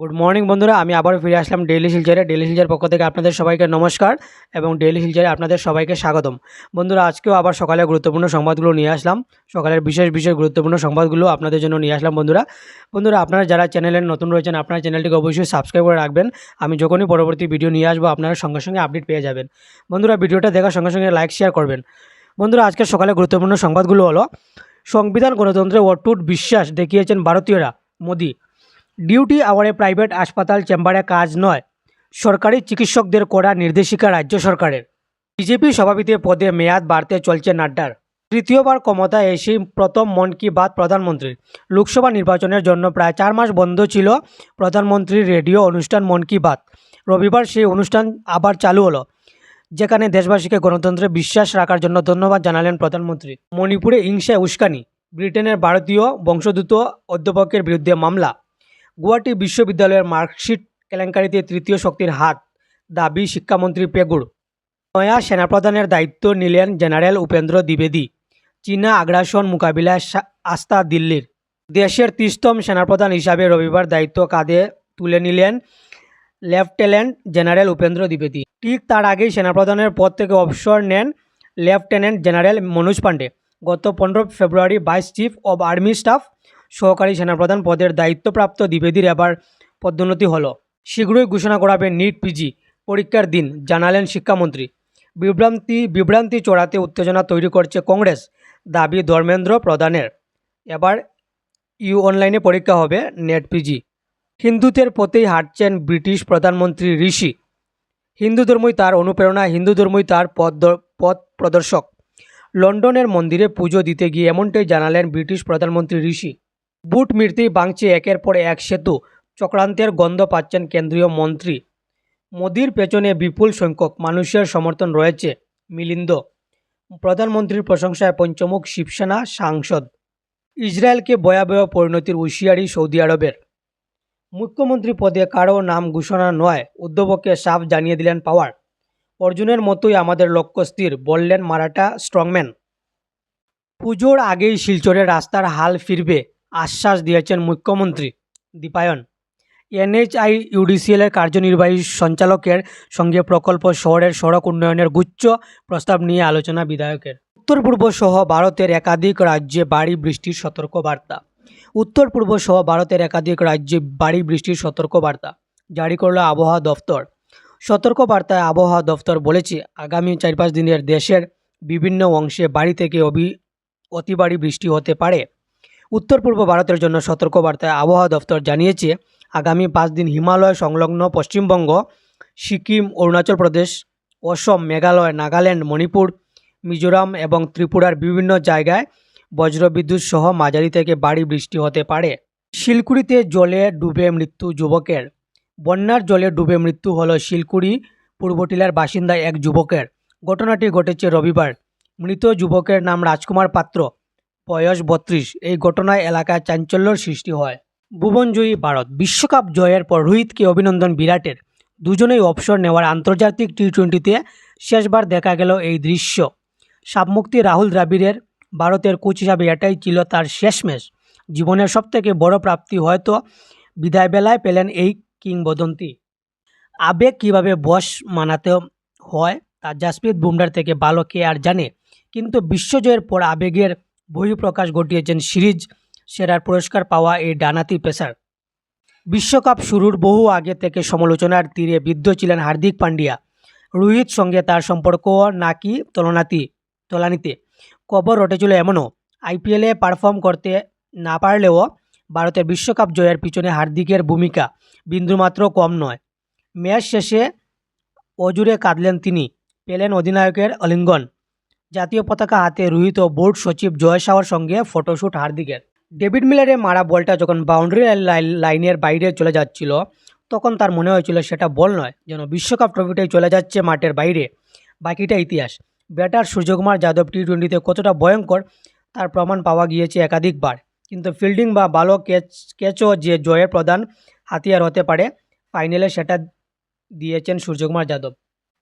Good morning বন্ধুরা। আমি আবার ফিরে আসলাম ডেইলি শিলচরে ডেইলি শিলচর পক্ষ থেকে আপনাদের সবাইকে নমস্কার এবং ডেইলি শিলচরে আপনাদের সবাইকে স্বাগতম। বন্ধুরা, আজকেও আবার সকালে গুরুত্বপূর্ণ সংবাদগুলো নিয়ে আসলাম। সকালের বিশেষ বিশেষ গুরুত্বপূর্ণ সংবাদগুলো আপনাদের জন্য নিয়ে আসলাম, বন্ধুরা। বন্ধুরা, আপনারা যারা চ্যানেলে নতুন রয়েছেন, আপনার চ্যানেলটিকে অবশ্যই সাবস্ক্রাইব করে রাখবেন। আমি যখনই পরবর্তী ভিডিও নিয়ে আসব, আপনারা সঙ্গে সঙ্গে আপডেট পেয়ে যাবেন। বন্ধুরা, ভিডিওটা দেখার সঙ্গে সঙ্গে লাইক শেয়ার করবেন। বন্ধুরা, আজকের সকালে গুরুত্বপূর্ণ সংবাদগুলো হলো, সংবিধান গণতন্ত্রে অটুট বিশ্বাস দেখিয়েছেন ভারতীয়রা, মোদি। ডিউটি আওয়ারে প্রাইভেট হাসপাতাল চেম্বারে কাজ নয়। সরকারি চিকিৎসকদের করা নির্দেশিকা রাজ্য সরকারের। বিজেপি সভাপতি পদে মেয়াদ বাড়তে চলছে নাড্ডার। তৃতীয়বার ক্ষমতায় এসে প্রথম মন কি বাত প্রধানমন্ত্রীর। লোকসভা নির্বাচনের জন্য প্রায় চার মাস বন্ধ ছিল প্রধানমন্ত্রীর রেডিও অনুষ্ঠান মন কি বাত। রবিবার সেই অনুষ্ঠান আবার চালু হলো, যেখানে দেশবাসীকে গণতন্ত্রে বিশ্বাস রাখার জন্য ধন্যবাদ জানালেন প্রধানমন্ত্রী। মণিপুরে হিংসায় উস্কানি, ব্রিটেনের ভারতীয় বংশোদ্ভূত অধ্যাপকের বিরুদ্ধে মামলা। গুয়াহাটি বিশ্ববিদ্যালয়ের মার্কশিট কেলেঙ্কারিতে তৃতীয় শক্তির হাত, দাবি শিক্ষামন্ত্রী পেগুড়। নয়া সেনাপ্রধানের দায়িত্ব নিলেন জেনারেল উপেন্দ্র দ্বিবেদী। চীনা আগ্রাসন মোকাবিলায় আস্থা দিল্লির। দেশের তিস্তম সেনাপ্রধান হিসাবে রবিবার দায়িত্ব কাঁধে তুলে নিলেন লেফটেন্যান্ট জেনারেল উপেন্দ্র দ্বিবেদী। ঠিক তার আগেই সেনাপ্রধানের পদ থেকে অবসর নেন লেফটেন্যান্ট জেনারেল মনোজ পাণ্ডে গত পনেরো ফেব্রুয়ারি vice chief of army staff সহকারী সেনাপ্রধান পদের দায়িত্বপ্রাপ্ত দ্বিবেদীর এবার পদোন্নতি হলো। শীঘ্রই ঘোষণা করাবে নিট পিজি পরীক্ষার দিন, জানালেন শিক্ষামন্ত্রী। বিভ্রান্তি বিভ্রান্তি চড়াতে উত্তেজনা তৈরি করছে কংগ্রেস, দাবি ধর্মেন্দ্র প্রধানের। এবার ইউ অনলাইনে পরীক্ষা হবে নেট পিজি হিন্দুত্বের পথেই হাঁটছেন ব্রিটিশ প্রধানমন্ত্রী ঋষি। হিন্দু ধর্মই তার অনুপ্রেরণা হিন্দু ধর্মই তার পথ পথ প্রদর্শক। লন্ডনের মন্দিরে পুজো দিতে গিয়ে এমনটাই জানালেন ব্রিটিশ প্রধানমন্ত্রী ঋষি। বুট মিরতেই বাংছে একের পর এক সেতু চক্রান্তের গন্ধ পাচ্ছেন কেন্দ্রীয় মন্ত্রী। মোদির পেছনে বিপুল সংখ্যক মানুষের সমর্থন রয়েছে, মিলিন্দ। প্রধানমন্ত্রীর প্রশংসায় পঞ্চমুখ শিবসেনা সাংসদ। ইসরায়েলকে ভয়াবহ পরিণতির হুঁশিয়ারি সৌদি আরবের। মুখ্যমন্ত্রী পদে কারও নাম ঘোষণা নয় উদ্ধবকে সাফ জানিয়ে দিলেন পাওয়ার। অর্জুনের মতোই আমাদের লক্ষ্য স্থির, বললেন মারাঠা স্ট্রংম্যান। পুজোর আগেই শিলচরে রাস্তার হাল ফিরবে আশ্বাস দিয়েছেন মুখ্যমন্ত্রী দীপায়ন। এনএইচআই ইউডিসিএলের কার্যনির্বাহী সঞ্চালকের সঙ্গে প্রকল্প শহরের সড়ক উন্নয়নের গুচ্ছ প্রস্তাব নিয়ে আলোচনা বিধায়কের। উত্তর পূর্ব সহ ভারতের একাধিক রাজ্যে বাড়ি বৃষ্টির সতর্ক বার্তা উত্তর পূর্ব সহ ভারতের একাধিক রাজ্যে বাড়ি বৃষ্টির সতর্ক বার্তা জারি করল আবহাওয়া দফতর। সতর্ক বার্তায় আবহাওয়া দফতর বলেছে, আগামী চার পাঁচ দিনের দেশের বিভিন্ন অংশে বাড়ি থেকে অবি অতিবাড়ি বৃষ্টি হতে পারে। উত্তর পূর্ব ভারতের জন্য সতর্কবার্তায় আবহাওয়া দফতর জানিয়েছে, আগামী পাঁচ দিন হিমালয় সংলগ্ন পশ্চিমবঙ্গ, সিকিম, অরুণাচল প্রদেশ, অসম, মেঘালয়, নাগাল্যান্ড, মণিপুর, মিজোরাম এবং ত্রিপুরার বিভিন্ন জায়গায় বজ্রবিদ্যুৎ সহ মাঝারি থেকে ভারী বৃষ্টি হতে পারে। শিলকুড়িতে জলে ডুবে মৃত্যু যুবকের। বন্যার জলে ডুবে মৃত্যু হলো শিলকুড়ি পূর্বটিলার বাসিন্দা এক যুবকের। ঘটনাটি ঘটেছে রবিবার। মৃত যুবকের নাম রাজকুমার পাত্র। বয়স বত্রিশ। এই ঘটনায় এলাকায় চাঞ্চল্যর সৃষ্টি হয়। ভুবনজয়ী ভারত বিশ্বকাপ জয়ের পর রোহিতকে অভিনন্দন বিরাটের। দুজনেই অবসর নেওয়ার আন্তর্জাতিক টি টোয়েন্টিতে শেষবার দেখা গেল এই দৃশ্য। সাবমুক্তি রাহুল দ্রাবিড়ের ভারতের কোচ হিসাবে এটাই ছিল তার শেষ ম্যাচ জীবনের সবথেকে বড় প্রাপ্তি হয়তো বিদায় বেলায় পেলেন এই কিংবদন্তি। আবেগ কীভাবে বস মানাতে হয় তা জাসপ্রীত বুমরার থেকে ভালো কে আর জানে। কিন্তু বিশ্বজয়ের পর আবেগের বহিঃপ্রকাশ ঘটিয়েছেন সিরিজ সেরার পুরস্কার পাওয়া এই ডানাতি পেসার। বিশ্বকাপ শুরুর বহু আগে থেকে সমালোচনার তীরে বিদ্ধ ছিলেন হার্দিক পান্ডিয়া রোহিত সঙ্গে তার সম্পর্ক নাকি তলনাতি তলানিতে। কবর রটেছিল এমনও। আইপিএলে পারফর্ম করতে না পারলেও ভারতের বিশ্বকাপ জয়ের পিছনে হার্দিকের ভূমিকা বিন্দুমাত্র কম নয়। ম্যাচ শেষে অজুরে কাঁদলেন তিনি। পেলেন অধিনায়কের অলিঙ্গন জাতীয় পতাকা হাতে রোহিত বোর্ড সচিব জয় শাহর সঙ্গে ফটোশ্যুট হার্দিকের। ডেভিড মিলারের মারা বলটা যখন বাউন্ডারি লাইনের বাইরে চলে যাচ্ছিল, তখন তার মনে হয়েছিল সেটা বল নয়, যেন বিশ্বকাপ ট্রফিটাই চলে যাচ্ছে মাঠের বাইরে। বাকিটা ইতিহাস। ব্যাটার সূর্যকুমার যাদব টি টোয়েন্টিতে কতটা ভয়ঙ্কর, তার প্রমাণ পাওয়া গিয়েছে একাধিকবার। কিন্তু ফিল্ডিং বা ভালো ক্যাচ ক্যাচও যে জয়ের প্রধান হাতিয়ার হতে পারে, ফাইনালে সেটা দিয়েছেন সূর্যকুমার যাদব।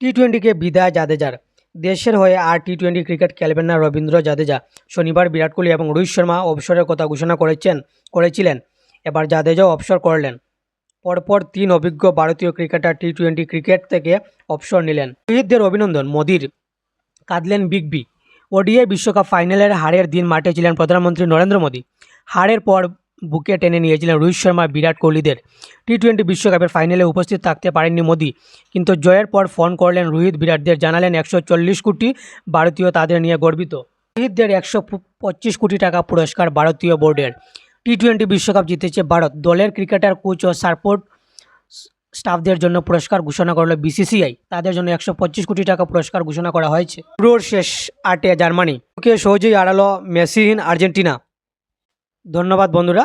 টি টোয়েন্টিকে বিদায় জাদেজার। দেশের হয়ে আর টি টোয়েন্টি ক্রিকেট খেলবেন না রবীন্দ্র জাদেজা। শনিবার বিরাট কোহলি এবং রোহিত শর্মা অবসরের কথা ঘোষণা করেছেন, করেছিলেন। এবার জাদেজাও অবসর করলেন। পরপর তিন অভিজ্ঞ ভারতীয় ক্রিকেটার টি টোয়েন্টি ক্রিকেট থেকে অবসর নিলেন। রোহিতদের অভিনন্দন, মোদির। কাঁদলেন বিগ বি। ওডিআই বিশ্বকাপ ফাইনালের হারের দিন মাঠে ছিলেন প্রধানমন্ত্রী নরেন্দ্র মোদী। হারের পর বুকে টেনে নিয়েছিলেন রোহিত শর্মা, বিরাট কোহলিদের। টি টোয়েন্টি বিশ্বকাপের ফাইনালে উপস্থিত থাকতে পারেননি মোদী, কিন্তু জয়ের পর ফোন করলেন রোহিত, বিরাটদের জানালেন একশো চল্লিশ কোটি ভারতীয় তাদের নিয়ে গর্বিত। রোহিতদের একশো পঁচিশ কোটি টাকা পুরস্কার ভারতীয় বোর্ডের। টি টোয়েন্টি বিশ্বকাপ জিতেছে ভারত। দলের ক্রিকেটার, কোচ ও সাপোর্ট স্টাফদের জন্য পুরস্কার ঘোষণা করল বিসিসিআই। তাদের জন্য একশো পঁচিশ কোটি টাকা পুরস্কার ঘোষণা করা হয়েছে। পুরোর শেষ আটে জার্মানি। সহজেই আড়ালো মেসিহীন আর্জেন্টিনা? ধন্যবাদ বন্ধুরা।